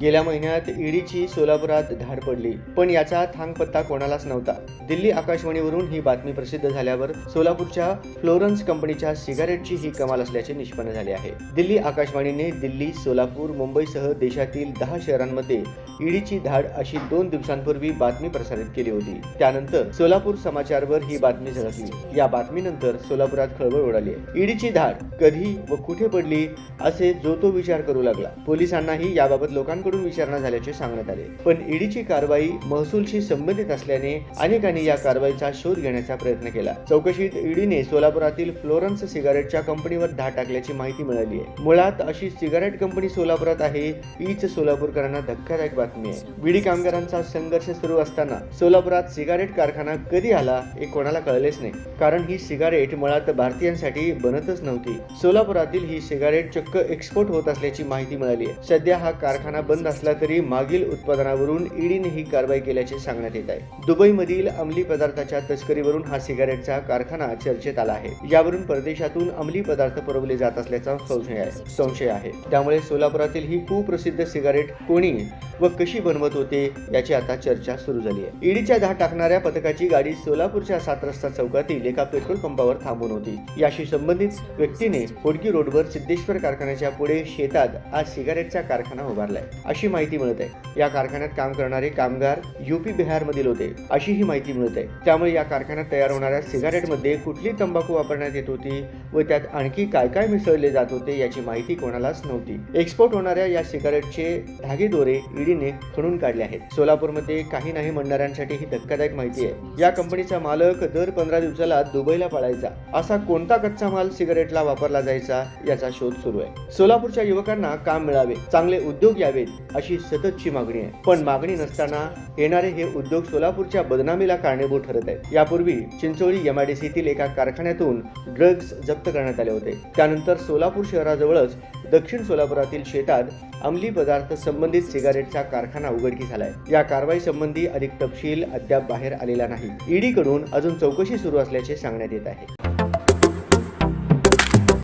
गेल्या महिन्यात ईडीची सोलापुरात धाड पडली पण याचा थांगपत्ता कोणालाच नव्हता. दिल्ली आकाशवाणीवरून ही बातमी प्रसिद्ध झाल्यावर सोलापूरच्या फ्लोरन्स कंपनीच्या सिगारेटची ही कमाल असल्याचे निष्पन्न झाले आहे. दिल्ली आकाशवाणीने दिल्ली सोलापूर मुंबईसह देशातील दहा शहरांमध्ये ईडीची धाड अशी दोन दिवसांपूर्वी बातमी प्रसारित केली होती. त्यानंतर सोलापूर समाचारवर ही बातमी झळकली. या बातमीनंतर सोलापुरात खळबळ उडाली ईडीची धाड कधी व कुठे पडली असे जो तो विचार करू लागला. पोलिसांनाही याबाबत पोलिसांकडून विचारणा झाल्याचे सांगण्यात आले. पण ईडीची कारवाई महसूलशी संबंधित असल्याने अनेकांनी या कारवाईचा शोध घेण्याचा प्रयत्न केला. चौकशीत ईडीने सोलापुरातील फ्लोरन्स सिगारेटच्या कंपनीवर धाड टाकल्याची माहिती मिळाली आहे. मुळात अशी सिगारेट कंपनी सोलापुरात आहे हीच सोलापूरकरांना धक्कादायक बातमी आहे. बीडी कामगारांचा संघर्ष सुरू असताना सोलापुरात सिगारेट कारखाना कधी आला हे कोणाला कळलेच नाही. कारण ही सिगारेट मुळात भारतीयांसाठी बनतच नव्हती. सोलापुरातील ही सिगारेट चक्क एक्सपोर्ट होत असल्याची माहिती मिळाली आहे. सध्या हा कारखाना बंद असला तरी मागील उत्पादनावरून ईडीने ही कारवाई केल्याचे सांगण्यात येत आहे. दुबईमधील अंमली पदार्थाच्या तस्करीवरून हा सिगारेटचा कारखाना चर्चेत आला आहे. यावरून परदेशातून अंमली पदार्थ पुरवले जात असल्याचा संशय आहे. संशय आहे. त्यामुळे सोलापुरातील ही कुप्रसिद्ध सिगारेट कोणी व कशी बनवत होते याची आता चर्चा सुरू झाली आहे. ईडीच्या धाड टाकणाऱ्या पथकाची गाडी सोलापूरच्या सात रस्ता चौकातील एका पेट्रोल पंपावर थांबून होती. याशी संबंधित व्यक्तीने होडकी रोडवर सिद्धेश्वर कारखान्याच्या पुढे शेतात आज सिगारेटचा कारखाना उभारलाय. अशी माहिती मिळत. आहे या कारखान्यात काम करणारे कामगार युपी बिहार मधील होते अशी ही माहिती मिळत. आहे त्यामुळे या कारखान्यात तयार होणाऱ्या सिगारेटमध्ये कुठली तंबाखू वापरण्यात येत होती व त्यात आणखी काय काय मिसळले जात होते याची माहिती कोणालाच नव्हती. एक्सपोर्ट होणाऱ्या या सिगारेटचे धागेदोरे ईडीने खणून काढले आहेत. सोलापूरमध्ये काही नाही म्हणणाऱ्यांसाठी ही धक्कादायक माहिती आहे. या कंपनीचा मालक दर पंधरा दिवसाला दुबईला पळायचा. असा कोणता कच्चा माल सिगारेटला वापरला जायचा याचा शोध सुरू आहे. सोलापूरच्या युवकांना काम मिळावे चांगले उद्योग यावेत. अशी सततची मागणी आहे. पण मागणी नसताना येणारे हे उद्योग सोलापूरच्या बदनामीला कारणीभूत ठरत आहेत. यापूर्वी चिंचोळी एमआयडीसीतील एका कारखान्यातून ड्रग्ज जप्त करण्यात आले होते. त्यानंतर सोलापूर शहराजवळच दक्षिण सोलापुरातील शेतात अंमली पदार्थ संबंधित सिगारेटचा कारखाना उघडकीस आलाय. या कारवाई संबंधी अधिक तपशील अद्याप बाहेर आलेला नाही. ईडीकडून अजून चौकशी सुरू असल्याचे सांगण्यात येत आहे.